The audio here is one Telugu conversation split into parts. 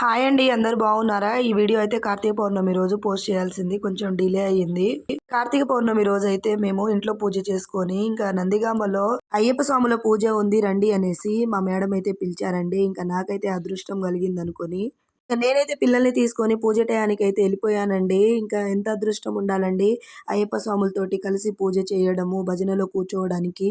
హాయ్ అండి అందరు బాగున్నారా? ఈ వీడియో అయితే కార్తీక పౌర్ణమి రోజు పోస్ట్ చేయాల్సింది. కొంచెం డిలే అయ్యింది. కార్తీక పౌర్ణమి రోజు అయితే మేము ఇంట్లో పూజ చేసుకొని ఇంకా నందిగామలో అయ్యప్ప స్వాముల పూజ ఉంది రండి అనేసి మా మేడం అయితే పిలిచారండి. ఇంకా నాకైతే అదృష్టం కలిగింది అనుకొని నేనైతే పిల్లల్ని తీసుకొని పూజ టయానికి అయితే వెళ్ళిపోయానండి. ఇంకా ఎంత అదృష్టం ఉండాలండి? అయ్యప్ప స్వాములతోటి కలిసి పూజ చేయడము భజనలో కూర్చోవడానికి.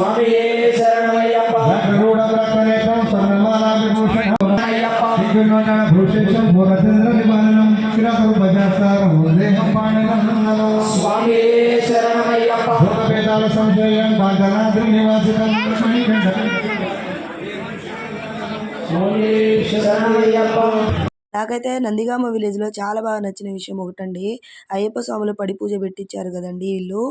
சுவாமியே சரணமையப்பா கருட பிரகடேதம் சரணமாலா விபூஷணம் விக்னோஜன பூஷேஷம் பூரதேந்திர நிபாலனம் கிரபு பஜாசாரம் உதேகம் பாண்டனம் நமோ சுவாமியே சரணமையப்பா பூர்வவேதால சம்சயம் பாண்டனாத்ரி நிவாசிதம் லக்ஷ்மி கண்டம் சுவாமியே சரணமையப்பா నాకైతే నందిగామ విలేజ్లో చాలా బాగా నచ్చిన విషయం ఒకటండి. అయ్యప్ప స్వాములు పడి పూజ పెట్టించారు కదండి వీళ్ళు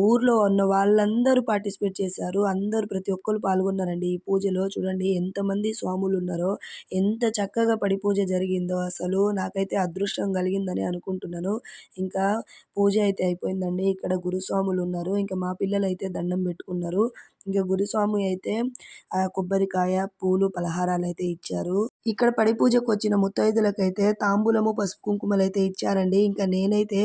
ఊర్లో ఉన్న వాళ్ళందరూ పార్టిసిపేట్ చేశారు. అందరూ ప్రతి ఒక్కరు పాల్గొన్నారండి ఈ పూజలో. చూడండి ఎంతమంది స్వాములు ఉన్నారో ఎంత చక్కగా పడి పూజ జరిగిందో అసలు నాకైతే అదృష్టం కలిగిందని అనుకుంటున్నాను. ఇంకా పూజ అయితే అయిపోయిందండి. ఇక్కడ గురుస్వాములు ఉన్నారు. ఇంకా మా పిల్లలు అయితే దండం పెట్టుకున్నారు. ఇంకా గురుస్వామి అయితే కొబ్బరికాయ పూలు పలహారాలు అయితే ఇచ్చారు. ఇక్కడ పడి పూజకు వచ్చిన ముత్తైదులకైతే తాంబూలము పసుపు కుంకుమలు అయితే ఇచ్చారండి. ఇంకా నేనైతే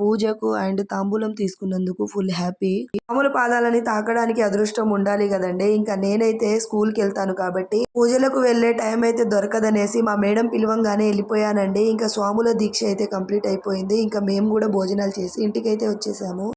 పూజకు అండ్ తాంబూలం తీసుకున్నందుకు ఫుల్ హ్యాపీ. మామూలు పాదాలని తాకడానికి అదృష్టం ఉండాలి కదండి. ఇంకా నేనైతే స్కూల్కి వెళ్తాను కాబట్టి పూజలకు వెళ్ళే టైం అయితే దొరకదనేసి మా మేడం పిలవంగానే వెళ్ళిపోయానండి. ఇంకా స్వాముల దీక్ష అయితే కంప్లీట్ అయిపోయింది. ఇంకా మేము కూడా భోజనాలు చేసి ఇంటికైతే వచ్చేసాము.